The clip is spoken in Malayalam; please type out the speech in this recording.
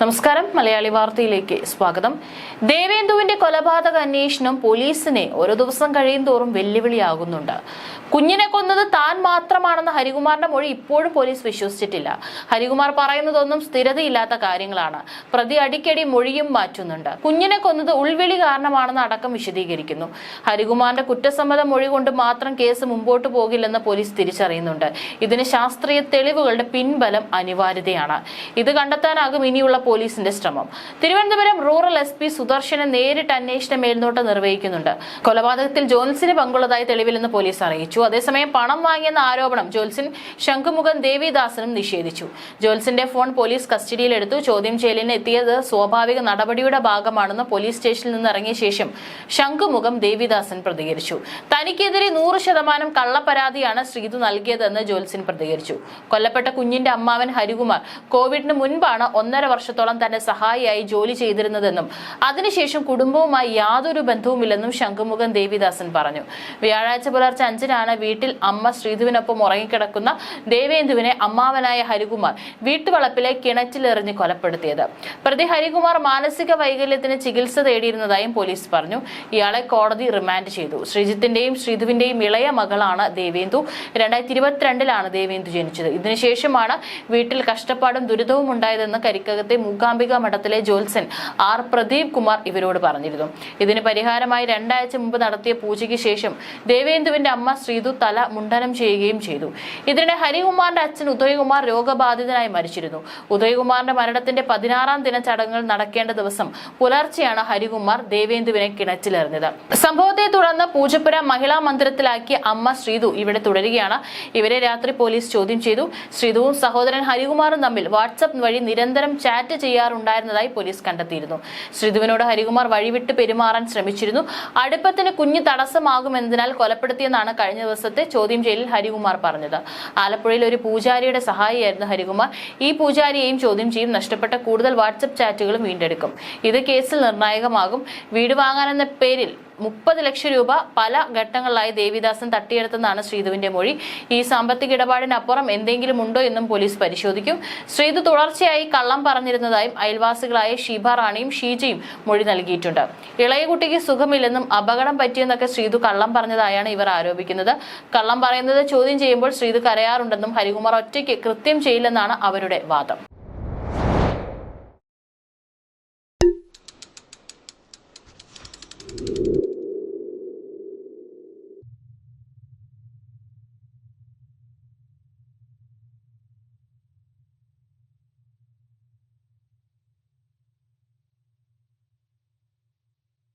നമസ്കാരം. മലയാളി വാർത്തയിലേക്ക് സ്വാഗതം. ദേവേന്ദുവിന്റെ കൊലപാതക അന്വേഷണം പോലീസിനെ ഓരോ ദിവസം കഴിയും തോറും വെല്ലുവിളിയാകുന്നുണ്ട്. കുഞ്ഞിനെ കൊന്നത് താൻ മാത്രമാണെന്ന ഹരികുമാറിന്റെ മൊഴി ഇപ്പോഴും പോലീസ് വിശ്വസിച്ചിട്ടില്ല. ഹരികുമാർ പറയുന്നതൊന്നും സ്ഥിരതയില്ലാത്ത കാര്യങ്ങളാണ്. പ്രതി അടിക്കടി മൊഴിയും മാറ്റുന്നുണ്ട്. കുഞ്ഞിനെ കൊന്നത് ഉൾവിളി കാരണമാണെന്ന് അടക്കം വിശദീകരിക്കുന്നു. ഹരികുമാറിന്റെ കുറ്റസമ്മത മൊഴി കൊണ്ട് മാത്രം കേസ് മുമ്പോട്ട് പോകില്ലെന്ന് പോലീസ് തിരിച്ചറിയുന്നുണ്ട്. ഇതിന് ശാസ്ത്രീയ തെളിവുകളുടെ പിൻബലം അനിവാര്യതയാണ്. ഇത് കണ്ടെത്താനാകും ഇനിയുള്ള പോലീസിന്റെ ശ്രമം. Thiruvananthapuram rural S P Sudarshanan നേരിട്ട് അന്വേഷണ മേൽനോട്ടം നിർവഹിക്കുന്നുണ്ട്. കൊലപാതകത്തിൽ ജോൽസിന് പങ്കുള്ളതായി തെളിവില്ലെന്ന് പോലീസ് അറിയിച്ചു. അതേസമയം പണം വാങ്ങിയെന്ന ആരോപണം ജോൽസിൻ ശംഖുമുഖൻ ദേവിദാസനും നിഷേധിച്ചു. ജോൽസിന്റെ ഫോൺ പോലീസ് കസ്റ്റഡിയിലെടുത്തു. ചോദ്യം ചെയ്യലിന് എത്തിയത് സ്വാഭാവിക നടപടിയുടെ ഭാഗമാണെന്ന് പോലീസ് സ്റ്റേഷനിൽ നിന്ന് ഇറങ്ങിയ ശേഷം ശംഖുമുഖം ദേവിദാസൻ പ്രതികരിച്ചു. തനിക്കെതിരെ നൂറ് ശതമാനം കള്ളപ്പരാതിയാണ് ശ്രീതു നൽകിയതെന്ന് ജോൽസിൻ പ്രതികരിച്ചു. കൊല്ലപ്പെട്ട കുഞ്ഞിന്റെ അമ്മാവൻ ഹരികുമാർ കോവിഡിന് മുൻപാണ് ഒന്നര വർഷത്തോളം തന്റെ സഹായിയായി ജോലി ചെയ്തിരുന്നതെന്നും അതിനുശേഷം കുടുംബവുമായി യാതൊരു ബന്ധവുമില്ലെന്നും ശംഖുമുഖൻ ദേവിദാസൻ പറഞ്ഞു. വ്യാഴാഴ്ച പുലർച്ചെ അഞ്ചിനാണ് വീട്ടിൽ അമ്മ ശ്രീധുവിനൊപ്പം ഉറങ്ങിക്കിടക്കുന്ന ദേവേന്ദുവിനെ അമ്മാവനായ ഹരികുമാർ വീട്ടുവളപ്പിലെ കിണറ്റിലെറിഞ്ഞ് കൊലപ്പെടുത്തിയത്. പ്രതി ഹരികുമാർ മാനസിക വൈകല്യത്തിന് ചികിത്സ തേടിയിരുന്നതായും പോലീസ് പറഞ്ഞു. ഇയാളെ കോടതി റിമാൻഡ് ചെയ്തു. ശ്രീജിത്തിന്റെയും ശ്രീധുവിന്റെയും ഇളയ മകളാണ് ദേവേന്ദു. രണ്ടായിരത്തി ഇരുപത്തിരണ്ടിലാണ് ദേവേന്ദു ജനിച്ചത്. ഇതിനുശേഷമാണ് വീട്ടിൽ കഷ്ടപ്പാടും ദുരിതവും ഉണ്ടായതെന്ന് കരിക്കകത്തെ മൂകാംബിക മഠത്തിലെ ജോത്സൻ ആർ പ്രദീപ് കുമാർ ഇവരോട് പറഞ്ഞിരുന്നു. ഇതിന് പരിഹാരമായി രണ്ടാഴ്ച മുമ്പ് നടത്തിയ പൂജയ്ക്ക് ശേഷം ദേവേന്ദുവിന്റെ അമ്മ ശ്രീതു തല മുണ്ടനം ചെയ്യുകയും ചെയ്തു. ഇതിനിടെ ഹരികുമാറിന്റെ അച്ഛൻ ഉദയകുമാർ രോഗബാധിതനായി മരിച്ചിരുന്നു. ഉദയകുമാറിന്റെ മരണത്തിന്റെ പതിനാറാം ദിന ചടങ്ങുകൾ നടക്കേണ്ട ദിവസം പുലർച്ചെയാണ് ഹരികുമാർ ദേവേന്ദുവിനെ കിണറ്റിലെറിഞ്ഞത്. സംഭവത്തെ തുടർന്ന് പൂജപ്പുര മഹിളാ മന്ദിരത്തിലാക്കിയ അമ്മ ശ്രീതു ഇവിടെ തുടരുകയാണ്. ഇവരെ രാത്രി പോലീസ് ചോദ്യം ചെയ്തു. ശ്രീതുവും സഹോദരൻ ഹരികുമാറും തമ്മിൽ വാട്സപ്പ് വഴി നിരന്തരം ചാറ്റ് ചെയ്യാറുണ്ടായിരുന്നതായി പോലീസ് കണ്ടെത്തിയിരുന്നു. ശ്രീധുവിനോട് ഹരികുമാർ വഴിവിട്ട് പെരുമാറാൻ ശ്രമിച്ചിരുന്നു. അടുപ്പത്തിന് കുഞ്ഞ് തടസ്സമാകുമെന്നതിനാൽ കൊലപ്പെടുത്തിയെന്നാണ് കഴിഞ്ഞ ദിവസത്തെ ചോദ്യം ചെയ്യലിൽ ഹരികുമാർ പറഞ്ഞത്. ആലപ്പുഴയിൽ ഒരു പൂജാരിയുടെ സഹായിയായിരുന്നു ഹരികുമാർ. ഈ പൂജാരിയെയും ചോദ്യം ചെയ്യും. നഷ്ടപ്പെട്ട കൂടുതൽ വാട്സപ്പ് ചാറ്റുകളും വീണ്ടെടുക്കും. ഇത് കേസിൽ നിർണായകമാകും. വീട് വാങ്ങാനെന്ന പേരിൽ മുപ്പത് ലക്ഷം രൂപ പല ഘട്ടങ്ങളിലായി ദേവിദാസൻ തട്ടിയെടുത്തെന്നാണ് ശ്രീധുവിന്റെ മൊഴി. ഈ സാമ്പത്തിക ഇടപാടിനപ്പുറം എന്തെങ്കിലും ഉണ്ടോ എന്നും പോലീസ് പരിശോധിക്കും. ശ്രീധു തുടർച്ചയായി കള്ളം പറഞ്ഞിരുന്നതായും അയൽവാസികളായ ഷീബ റാണിയും ഷീജയും മൊഴി നൽകിയിട്ടുണ്ട്. ഇളയ കുട്ടിക്ക് സുഖമില്ലെന്നും അപകടം പറ്റിയെന്നൊക്കെ ശ്രീധു കള്ളം പറഞ്ഞതായാണ് ഇവർ ആരോപിക്കുന്നത്. കള്ളം പറയുന്നത് ചോദ്യം ചെയ്യുമ്പോൾ ശ്രീധു കരയാറുണ്ടെന്നും ഹരികുമാർ ഒറ്റയ്ക്ക് കൃത്യം ചെയ്യില്ലെന്നാണ് അവരുടെ വാദം.